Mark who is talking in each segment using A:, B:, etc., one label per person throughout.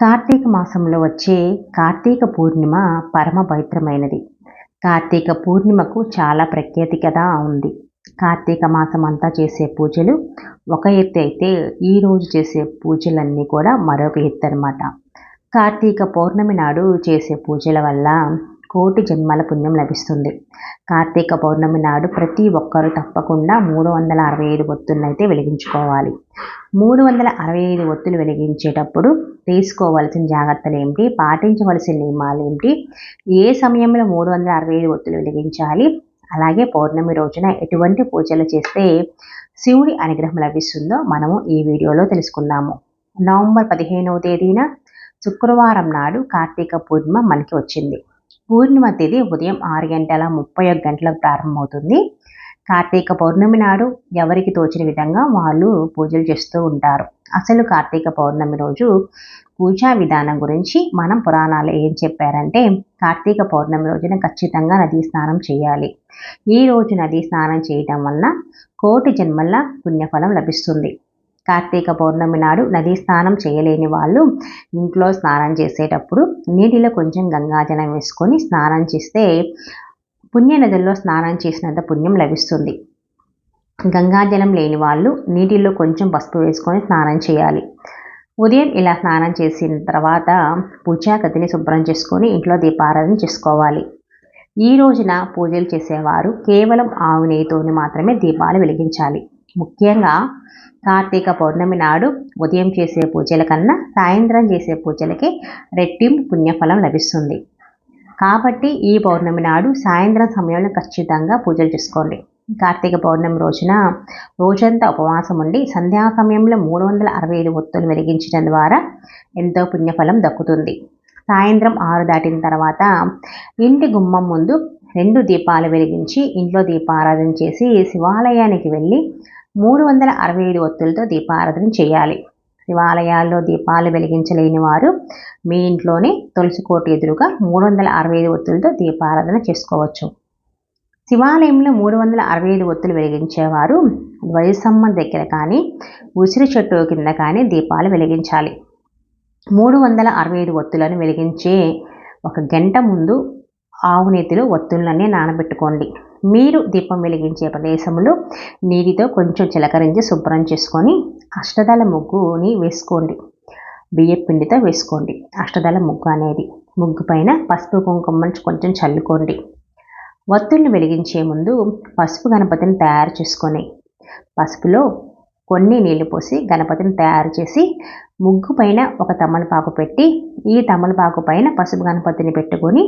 A: కార్తీక మాసంలో వచ్చే కార్తీక పూర్ణిమ పరమ పవిత్రమైనది. కార్తీక పూర్ణిమకు చాలా ప్రఖ్యాతికత ఉంది. కార్తీక మాసం అంతా చేసే పూజలు ఒక ఎత్తు అయితే ఈరోజు చేసే పూజలన్నీ కూడా మరొక ఎత్తు అనమాట కార్తీక పౌర్ణమి నాడు చేసే పూజల వల్ల కోటి జన్మల పుణ్యం లభిస్తుంది. కార్తీక పౌర్ణమి నాడు ప్రతి ఒక్కరూ తప్పకుండా మూడు వందల అరవై ఐదు ఒత్తులను అయితే వెలిగించుకోవాలి. మూడు వందల అరవై ఐదు ఒత్తులు వెలిగించేటప్పుడు తీసుకోవాల్సిన జాగ్రత్తలు ఏమిటి పాటించవలసిన నియమాలు ఏమిటి ఏ సమయంలో మూడు వందల అరవై ఐదు ఒత్తులు వెలిగించాలి? అలాగే పౌర్ణమి రోజున ఎటువంటి పూజలు చేస్తే శివుడి అనుగ్రహం లభిస్తుందో మనము ఈ వీడియోలో తెలుసుకుందాము. నవంబర్ పదిహేనవ తేదీన శుక్రవారం నాడు కార్తీక పూర్ణిమ మనకి వచ్చింది. పూర్ణిమ తేదీ ఉదయం ఆరు గంటల ముప్పై గంటలకు ప్రారంభమవుతుంది. కార్తీక పౌర్ణమి నాడు ఎవరికి తోచిన విధంగా వాళ్ళు పూజలు చేస్తూ ఉంటారు. అసలు కార్తీక పౌర్ణమి రోజు పూజా విధానం గురించి మనం పురాణాలు ఏం చెప్పారంటే కార్తీక పౌర్ణమి రోజున ఖచ్చితంగా నదీ స్నానం చేయాలి. ఈ రోజు నదీ స్నానం చేయటం వలన కోటి జన్మల పుణ్యఫలం లభిస్తుంది. కార్తీక పౌర్ణమి నాడు నదీ స్నానం చేయలేని వాళ్ళు ఇంట్లో స్నానం చేసేటప్పుడు నీటిలో కొంచెం గంగాజలం వేసుకొని స్నానం చేస్తే పుణ్యనదుల్లో స్నానం చేసినంత పుణ్యం లభిస్తుంది. గంగాజలం లేని వాళ్ళు నీటిలో కొంచెం పసుపు వేసుకొని స్నానం చేయాలి. ఉదయం ఇలా స్నానం చేసిన తర్వాత పూజాగతిని శుభ్రం చేసుకొని ఇంట్లో దీపారాధన చేసుకోవాలి. ఈ రోజున పూజలు చేసేవారు కేవలం ఆవు నెయ్యితోని మాత్రమే దీపాలు వెలిగించాలి. ముఖ్యంగా కార్తీక పౌర్ణమి నాడు ఉదయం చేసే పూజల కన్నా సాయంత్రం చేసే పూజలకి రెట్టింపు పుణ్యఫలం లభిస్తుంది. కాబట్టి ఈ పౌర్ణమి నాడు సాయంత్రం సమయంలో ఖచ్చితంగా పూజలు చేసుకోండి. కార్తీక పౌర్ణమి రోజున రోజంతా ఉపవాసం ఉండి సంధ్యా సమయంలో మూడు వందల అరవై ఐదు ఒత్తులు వెలిగించడం ద్వారా ఎంతో పుణ్యఫలం దక్కుతుంది. సాయంత్రం ఆరు దాటిన తర్వాత ఇంటి గుమ్మం ముందు రెండు దీపాలు వెలిగించి ఇంట్లో దీపారాధన చేసి శివాలయానికి వెళ్ళి మూడు వందల అరవై ఐదు ఒత్తులతో దీపారాధన చేయాలి. శివాలయాల్లో దీపాలు వెలిగించలేని వారు మీ ఇంట్లోనే తులసి కోట ఎదురుగా మూడు వందల అరవై ఐదు ఒత్తులతో దీపారాధన చేసుకోవచ్చు. శివాలయంలో మూడు వందల అరవై ఐదు ఒత్తులు వెలిగించేవారు వయసమ్మ దగ్గర కానీ ఉసిరి చెట్టు కింద కానీ దీపాలు వెలిగించాలి. మూడు వందల అరవై ఐదు ఒత్తులను వెలిగించే ఒక గంట ముందు ఆవునేతిలో ఒత్తులన్నీ నానబెట్టుకోండి. మీరు దీపం వెలిగించే ప్రదేశంలో నీటితో కొంచెం చిలకరించి శుభ్రం చేసుకొని అష్టదళ ముగ్గుని వేసుకోండి. బియ్యం పిండితో వేసుకోండి. అష్టదళ ముగ్గు అనేది ముగ్గు పైన పసుపు కుంకుమని కొంచెం చల్లుకోండి. ఒత్తుల్ని వెలిగించే ముందు పసుపు గణపతిని తయారు చేసుకొని పసుపులో కొన్ని నీళ్ళు పోసి గణపతిని తయారు చేసి ముగ్గు పైన ఒక తమలపాకు పెట్టి ఈ తమలపాకు పైన పసుపు గణపతిని పెట్టుకొని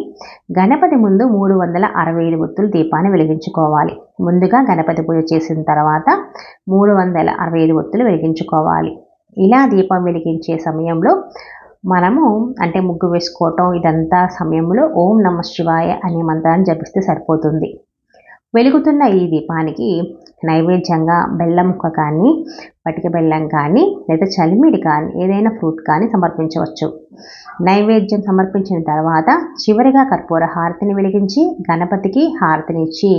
A: గణపతి ముందు మూడు వందల అరవై ఐదు ఒత్తులు దీపాన్ని వెలిగించుకోవాలి. ముందుగా గణపతి పూజ చేసిన తర్వాత మూడు వందల అరవై ఐదు ఒత్తులు వెలిగించుకోవాలి. ఇలా దీపం వెలిగించే సమయంలో మనము అంటే ముగ్గు వేసుకోవటం ఇదంతా సమయంలో ఓం నమ శివాయ అనే మంత్రాన్ని జపిస్తే సరిపోతుంది. వెలుగుతున్న ఈ దీపానికి నైవేద్యంగా బెల్లం ముక్క కానీ పటిక బెల్లం కానీ లేదా చలిమిడి కానీ ఏదైనా ఫ్రూట్ కానీ సమర్పించవచ్చు. నైవేద్యం సమర్పించిన తర్వాత చివరిగా కర్పూర హారతిని వెలిగించి గణపతికి హారతినిచ్చి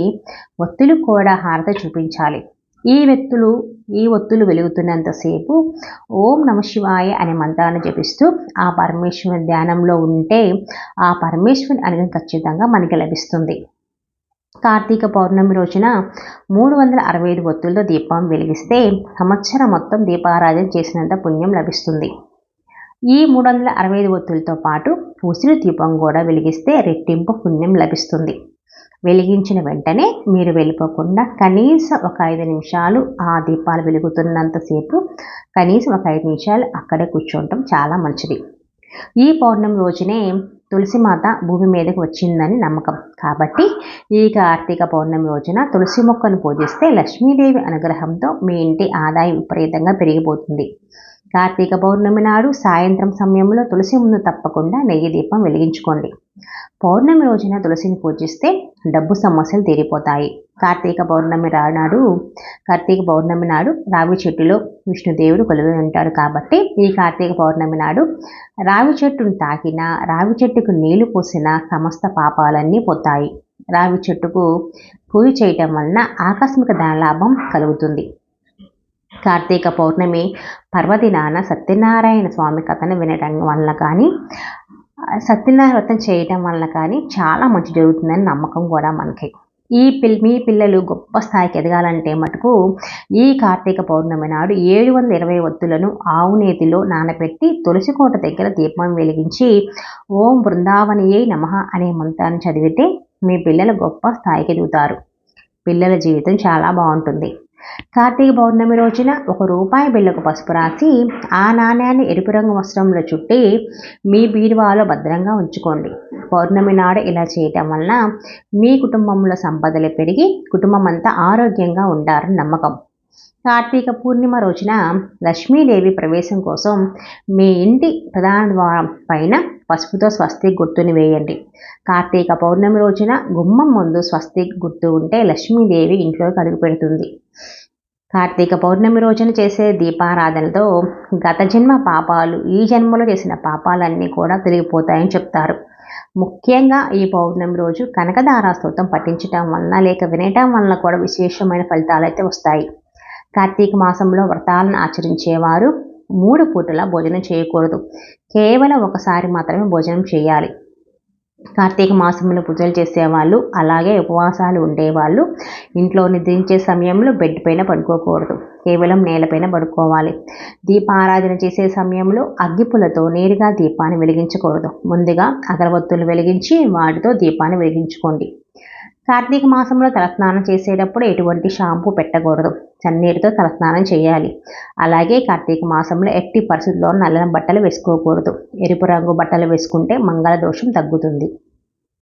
A: ఒత్తులు కూడా హారతి చూపించాలి. ఈ వ్యక్తులు ఈ ఒత్తులు వెలుగుతున్నంతసేపు ఓం నమ శివాయ అనే మంత్రాన్ని జపిస్తూ ఆ పరమేశ్వరుని ధ్యానంలో ఉంటే ఆ పరమేశ్వరుని అనుగ్రహం ఖచ్చితంగా మనకి లభిస్తుంది. కార్తీక పౌర్ణమి రోజున మూడు వందల అరవై ఐదు ఒత్తులతో దీపం వెలిగిస్తే సంవత్సరం మొత్తం దీపారాధన చేసినంత పుణ్యం లభిస్తుంది. ఈ మూడు వందల అరవై ఐదు ఒత్తులతో పాటు ఉసిరి దీపం కూడా వెలిగిస్తే రెట్టింపు పుణ్యం లభిస్తుంది. వెలిగించిన వెంటనే మీరు వెళ్ళిపోకుండా కనీసం ఒక ఐదు నిమిషాలు ఆ దీపాలు వెలుగుతున్నంతసేపు కనీసం ఒక ఐదు నిమిషాలు అక్కడే కూర్చోవటం చాలా మంచిది. ఈ పౌర్ణమి రోజునే తులసి మాత భూమి మీదకి వచ్చిందని నమ్మకం. కాబట్టి ఈ కార్తీక పౌర్ణమి రోజున తులసి మొక్కను పూజిస్తే లక్ష్మీదేవి అనుగ్రహంతో మీ ఇంటి ఆదాయం విపరీతంగా పెరిగిపోతుంది. కార్తీక పౌర్ణమి నాడు సాయంత్రం సమయంలో తులసి ముందు తప్పకుండా నెయ్యి దీపం వెలిగించుకోండి. పౌర్ణమి రోజున తులసిని పూజిస్తే డబ్బు సమస్యలు తీరిపోతాయి. కార్తీక పౌర్ణమి నాడు కార్తీక పౌర్ణమి నాడు రావి చెట్టులో విష్ణుదేవుడు కొలువై ఉంటాడు కాబట్టి ఈ కార్తీక పౌర్ణమి నాడు రావి చెట్టును తాకినా రావి చెట్టుకు నీళ్ళు పోసిన సమస్త పాపాలన్నీ పోతాయి. రావి చెట్టుకు పూజ చేయటం వలన ఆకస్మిక ధనలాభం కలుగుతుంది. కార్తీక పౌర్ణమి పర్వదినాన సత్యనారాయణ స్వామి కథను వినడం వల్ల కానీ సత్యనారాయణ వ్రతం చేయటం వల్ల కానీ చాలా మంచి జరుగుతుందని నమ్మకం కూడా మనకి. ఈ పిల్ మీ పిల్లలు గొప్ప స్థాయికి ఎదగాలంటే మటుకు ఈ కార్తీక పౌర్ణమి నాడు ఏడు వందల ఇరవై ఒత్తులను ఆవునేతిలో నానబెట్టి తులసికోట దగ్గర దీపం వెలిగించి ఓం బృందావనియే నమ అనే మంత్రాన్ని చదివితే మీ పిల్లలు గొప్ప స్థాయికి ఎదుగుతారు. పిల్లల జీవితం చాలా బాగుంటుంది. కార్తీక పౌర్ణమి రోజున ఒక రూపాయి బిళ్ళకు పసుపు రాసి ఆ నాణ్యాన్ని ఎరుపు రంగు వస్త్రంలో చుట్టి మీ బీరువాలో భద్రంగా ఉంచుకోండి. పౌర్ణమి నాడు ఇలా చేయటం వలన మీ కుటుంబంలో సంపదలు పెరిగి కుటుంబం అంతా ఆరోగ్యంగా ఉంటారని నమ్మకం. కార్తీక పూర్ణిమ రోజున లక్ష్మీదేవి ప్రవేశం కోసం మీ ఇంటి ప్రధాన ద్వారం పైన పసుపుతో స్వస్తి గుర్తుని వేయండి. కార్తీక పౌర్ణమి రోజున గుమ్మం ముందు స్వస్తి గుర్తు ఉంటే లక్ష్మీదేవి ఇంట్లోకి అడుగు పెడుతుంది. కార్తీక పౌర్ణమి రోజున చేసే దీపారాధనతో గత జన్మ పాపాలు ఈ జన్మలో చేసిన పాపాలన్నీ కూడా తొలగిపోతాయని చెప్తారు. ముఖ్యంగా ఈ పౌర్ణమి రోజు కనకదారా స్తోత్రం పఠించటం వలన లేక వినటం వలన కూడా విశేషమైన ఫలితాలు అయితే వస్తాయి. కార్తీక మాసంలో వ్రతాలను ఆచరించేవారు మూడు పూటలా భోజనం చేయకూడదు. కేవలం ఒకసారి మాత్రమే భోజనం చేయాలి. కార్తీక మాసంలో పూజలు చేసేవాళ్ళు అలాగే ఉపవాసాలు ఉండేవాళ్ళు ఇంట్లో నిద్రించే సమయంలో బెడ్ పైన పడుకోకూడదు. కేవలం నేలపైన పడుకోవాలి. దీపారాధన చేసే సమయంలో అగ్గిపులతో నేరుగా దీపాన్ని వెలిగించకూడదు. ముందుగా అగరవత్తులు వెలిగించి వాటితో దీపాన్ని వెలిగించుకోండి. కార్తీక మాసంలో తలస్నానం చేసేటప్పుడు ఎటువంటి షాంపూ పెట్టకూడదు. చన్నీటితో తలస్నానం చేయాలి. అలాగే కార్తీక మాసంలో ఎట్టి పరిస్థితుల్లో నల్లని బట్టలు వేసుకోకూడదు. ఎరుపు రంగు బట్టలు వేసుకుంటే మంగళ దోషం తగ్గుతుంది.